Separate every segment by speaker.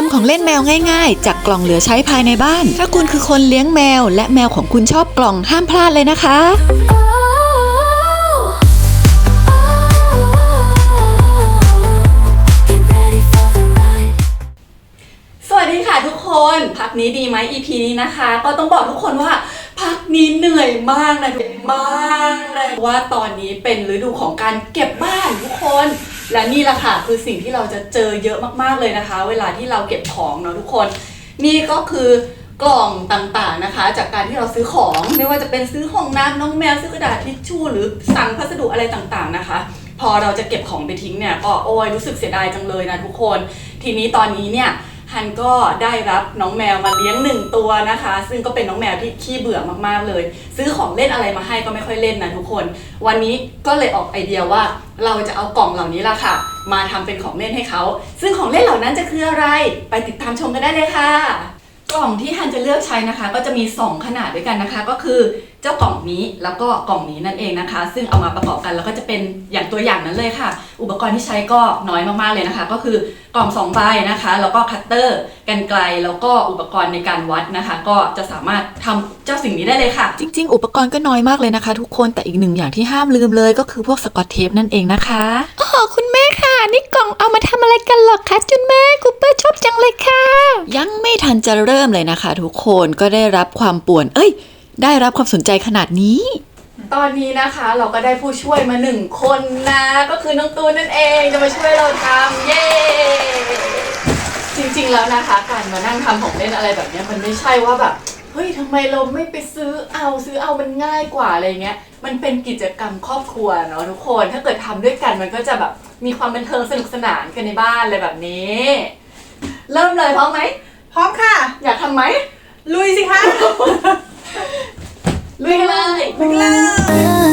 Speaker 1: ทำของเล่นแมวง่ายๆ จากกล่องเหลือใช้ภายในบ้าน ถ้าคุณคือคนเลี้ยงแมว และแมวของคุณชอบกล่องห้ามพลาดเลยนะคะ
Speaker 2: สวัสดีค่ะทุกคนพักนี้ดีไหม EP นี้นะคะ ก็ต้องบอกทุกคนว่า พักนี้เหนื่อยมากนะมากเลยว่าตอนนี้เป็นฤดูของการเก็บบ้านทุกคน และนี่แหละค่ะคือสิ่งที่เราจะเจอเยอะมากๆเลยนะคะ เวลาที่เราเก็บของเนาะทุกคน นี่ก็คือกล่องต่างๆนะคะ จากการที่เราซื้อของไม่ว่าจะเป็นซื้อของน้ำน้องแมวซื้อกระดาษทิชชู่หรือสั่งพัสดุอะไรต่างๆนะคะ พอเราจะเก็บของไปทิ้งเนี่ยก็โอ้ยรู้สึกเสียดายจังเลยนะทุกคน ทีนี้ตอนนี้เนี่ย ฮันก็ได้รับน้องแมวมาเลี้ยงหนึ่งตัวนะคะ ซึ่งก็เป็นน้องแมวที่ขี้เบื่อมากๆเลย ซื้อของเล่นอะไรมาให้ก็ไม่ค่อยเล่นนะทุกคน วันนี้ก็เลยออกไอเดียว่าเราจะเอากล่องเหล่านี้ล่ะค่ะ มาทำเป็นของเล่นให้เขา ซึ่งของเล่นเหล่านั้นจะคืออะไร ไปติดตามชมกันได้เลยค่ะ กล่องที่ฮันจะเลือกใช้นะคะ ก็จะมี 2 ขนาดด้วยกันนะคะ ก็คือ จ้ากล่องนี้แล้วก็กล่องนี้นั่นเองนะคะ ซึ่งเอามาประกอบกันแล้วก็จะเป็นอย่างตัวอย่างนั้นเลยค่ะ อุปกรณ์ที่ใช้ก็น้อยมากๆเลยนะคะ ก็คือกล่อง2ใบนะคะ แล้วก็คัตเตอร์กันไกลแล้วก็อุปกรณ์ในการวัดนะคะ ก็จะสามารถทำเจ้าสิ่งนี้ได้เลยค่ะ
Speaker 1: จริง ๆ อุปกรณ์ก็น้อยมากเลยนะคะ ทุกคนแต่อีกหนึ่งอย่างที่ห้ามลืมเลย ก็คือพวกสกอตเทปนั่นเองนะคะ
Speaker 3: อ๋อคุณแม่ค่ะ นี่กล่องเอามาทำอะไรกันหรอคะจุนแม่กูเปอร์ชอบจังเลยค่ะ
Speaker 1: ยังไม่ทันจะเริ่มเลยนะคะ ทุกคนก็ได้รับความป่วน เอ้ย ได้รับความสนใจขนาดนี้
Speaker 2: ตอนนี้นะคะเราก็ได้ผู้ช่วยมาหนึ่งคนนะ ก็คือน้องตูนนั่นเองจะมาช่วยเราทำเย้จริงๆแล้วนะคะ การมานั่งทำของเล่นอะไรแบบเนี้ยมันไม่ใช่ว่าแบบเฮ้ยทำไมเราไม่ไปซื้อเอาซื้อเอามันง่ายกว่าอะไรเงี้ย มันเป็นกิจกรรมครอบครัวเนาะทุกคนถ้าเกิดทำด้วยกันมันก็จะแบบมีความบันเทิงสนุกสนานกันในบ้านอะไรแบบนี้ เริ่มเลยพร้อมไหม
Speaker 4: พร้อมค่ะ
Speaker 2: อยากทำไหม
Speaker 4: ลุยสิคะ
Speaker 2: ลุยกันเลย
Speaker 4: ไปเล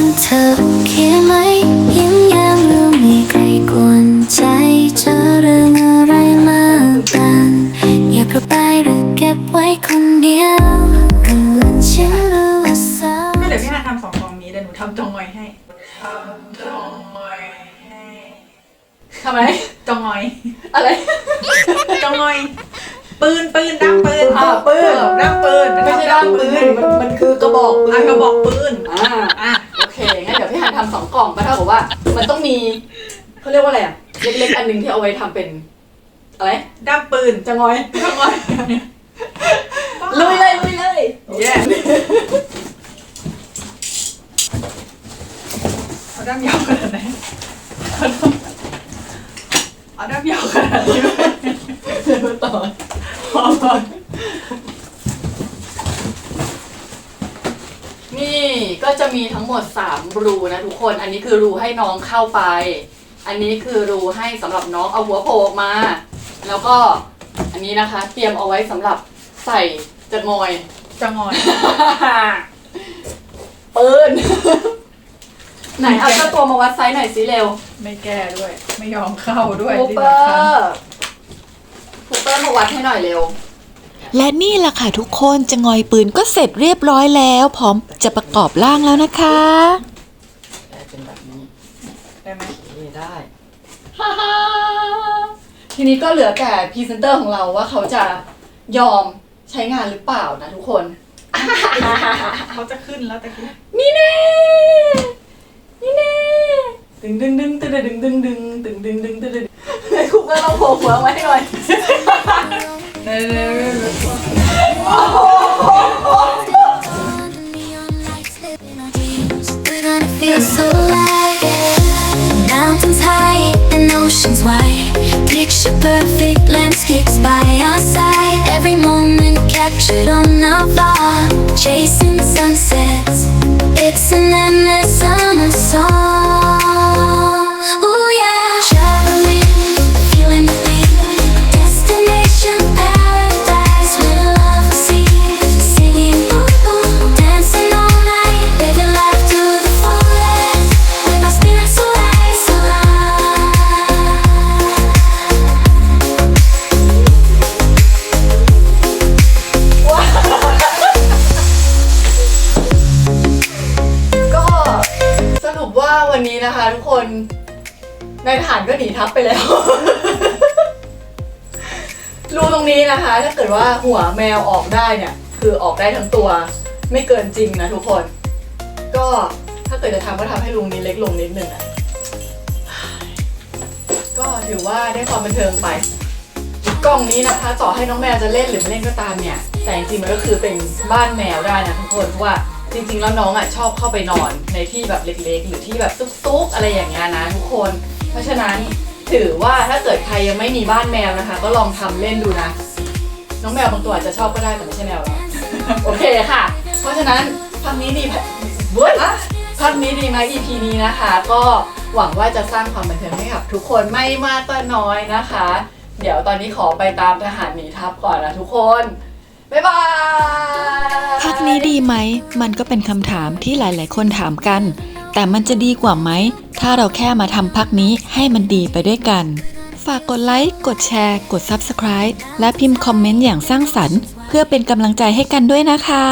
Speaker 4: ย
Speaker 5: เธอคิดไหมยิ้มแย้มหรือมีใครกวนใจเจอเรื่องอะไรมากันอยากกลับไปหรือเก็บไว้คนเดียวกังวลฉันหรือว่าเศร้า
Speaker 4: เดี๋ยวพี่ฮานทำสองกองนี้เดี๋ยวหนูทำจองงอยให้ทำจองงอยให้
Speaker 2: ทำไม
Speaker 4: จองงอย
Speaker 2: อะไร
Speaker 4: จองงอยปืนปืนด้ามปืน
Speaker 2: อ่าปืน
Speaker 4: เออด้ามปืน
Speaker 2: ไม่ใช่ด้ามปืนมันมันคือกระบอกปื
Speaker 4: อะ
Speaker 2: น
Speaker 4: กระบอกปืน
Speaker 2: อ่า
Speaker 4: อะ
Speaker 2: โอเคงั้นเดี๋ยวพี่ฮันทำสองกล่องก็เท่ากับว่า มันต้องมีเขาเรียกว่าอะไรอะเล็กๆอันหนึงที่เอาไว้ทำเป็นอะไร
Speaker 4: ด้ามปืน
Speaker 2: จะงอย
Speaker 4: จองงอย
Speaker 2: ลุยเลยลุยเลย
Speaker 4: เย้เอาด้ามยาวขนาดไหนเอาด้ามยาวขนาดนี้ไหม
Speaker 2: ต่อ
Speaker 4: พอพอ
Speaker 2: นี่ก็จะมีทั้งหมด 3 รูนะทุกคน อันนี้คือรูให้น้องเข้าไป อันนี้คือรูให้สำหรับน้องเอาหัวโผล่ออกมา แล้วก็อันนี้นะคะ เตรียมเอาไว้สำหรับใส่จะงอย
Speaker 4: จองงอย
Speaker 2: ปืน ไหนเอาเจ้าตัวมาวัดไซส์หน่อยสิเร็ว
Speaker 4: ไม่แก้ด้วย ไม่ยอมเข้าด้วย
Speaker 2: คู
Speaker 4: ที่
Speaker 2: เปอ
Speaker 4: สำคัญ
Speaker 2: ร์คูเปอร์มาวัดให้หน่อยเร็ว
Speaker 1: และนี่แหละค่ะทุกคนจะงอยปืนก็เสร็จเรียบร้อยแล้ว พร้อมจะประกอบร่างแล้วนะคะ
Speaker 4: ได้ไหม
Speaker 2: ได้ฮ่าฮ่าทีนี้ก็เหลือแต่พรีเซนเตอร์ของเราว่าเขาจะยอมใช้งานหรือเปล่านะทุกคน
Speaker 4: เขาจะขึ้นแล้วแต่กี้
Speaker 2: นี่แน่ นี่แน่ ดึงดึงดึงตึงดึงดึงดึงดึงดึงดึงตึงดึงไอ้คุกก็งดึงดึงตึดดึงดึง
Speaker 4: ตึดดึ
Speaker 5: งดึงตึดดึงดึงตึดดึงดึงตึดดึงดึงตึดดึงดึงตึดดึงดึงตึดโผล่หัวไว้หน่อย oceans wide. Picture perfect landscapes by our side.
Speaker 2: Every moment captured on our vlog. Chasing sunsets. It's an endless คะทุกคนนายทหารก็หนีทัพไปแล้ว รูตรงนี้นะคะ ถ้าเกิดว่าหัวแมวออกได้เนี่ย คือออกได้ทั้งตัว ไม่เกินจริงนะทุกคน ก็ถ้าเกิดจะทำก็ทำให้รูนี้เล็กลงนิดนึงอะก็ถือว่าได้ความบันเทิงไป กล่องนี้นะคะ ต่อให้น้องแมวจะเล่นหรือไม่เล่นก็ตามเนี่ย แต่จริงๆมันก็คือเป็นบ้านแมวได้นะทุกคนเพราะว่า จริงๆ แล้วน้องอะชอบเข้าไปนอนในที่แบบเล็กๆ หรือที่แบบซุกๆ อะไรอย่างเงี้ยนะทุกคน เพราะฉะนั้นถือว่าถ้าเกิดใครยังไม่มีบ้านแมวนะคะ ก็ลองทำเล่นดูนะ น้องแมวบางตัวอาจจะชอบก็ได้แต่ไม่ใช่แมวเราโอเคค่ะ เพราะฉะนั้นภาพนี้ดีเว้ยภาพนี้ดีไหม EP นี้นะคะ ก็หวังว่าจะสร้างความบันเทิงให้กับทุกคนไม่มากก็น้อยนะคะ เดี๋ยวตอนนี้ขอไปตามทหารหนีทัพก่อนนะทุกคน บ๊ายบาย
Speaker 1: พักนี้ดีไหม มันก็เป็นคำถามที่หลาย ๆ คนถามกัน แต่มันจะดีกว่าไหม ถ้าเราแค่มาทำพักนี้ให้มันดีไปด้วยกัน ฝากกดไลค์ กดแชร์ กด Subscribe และพิมพ์คอมเมนต์อย่างสร้างสรรค์ เพื่อเป็นกำลังใจให้กันด้วยนะคะ